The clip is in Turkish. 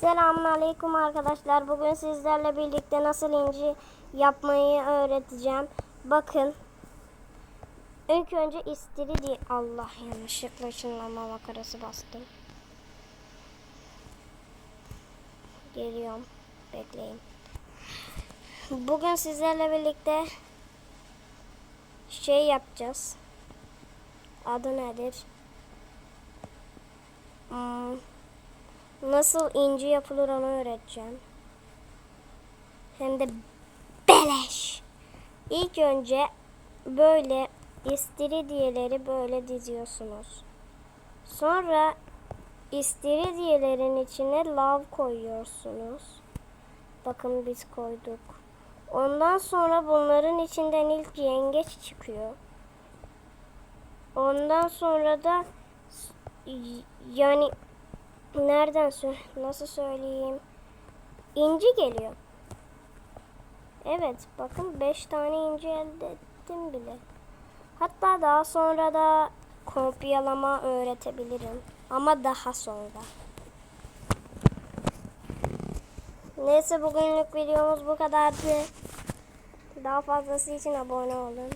Selamun Aleyküm arkadaşlar. Bugün sizlerle birlikte nasıl inci yapmayı öğreteceğim. Bakın. İlk önce istiridye. Allah yanlışlıkla ışınlanma makarası bastım. Geliyorum. Bekleyin. Bugün sizlerle birlikte şey yapacağız. Adı nedir? Hmm, nasıl inci yapılır onu öğreteceğim. Hem de beleş. İlk önce böyle istiridyeleri böyle diziyorsunuz. Sonra istiridyelerin içine lav koyuyorsunuz. Bakın biz koyduk. Ondan sonra bunların içinden ilk yengeç çıkıyor. Ondan sonra da yani nereden sö- nasıl söyleyeyim? İnci geliyor. Evet, bakın 5 tane inci elde ettim bile. Hatta daha sonra da kopyalama öğretebilirim. Ama daha sonra. Neyse bugünlük videomuz bu kadardı. Daha fazlası için abone olun.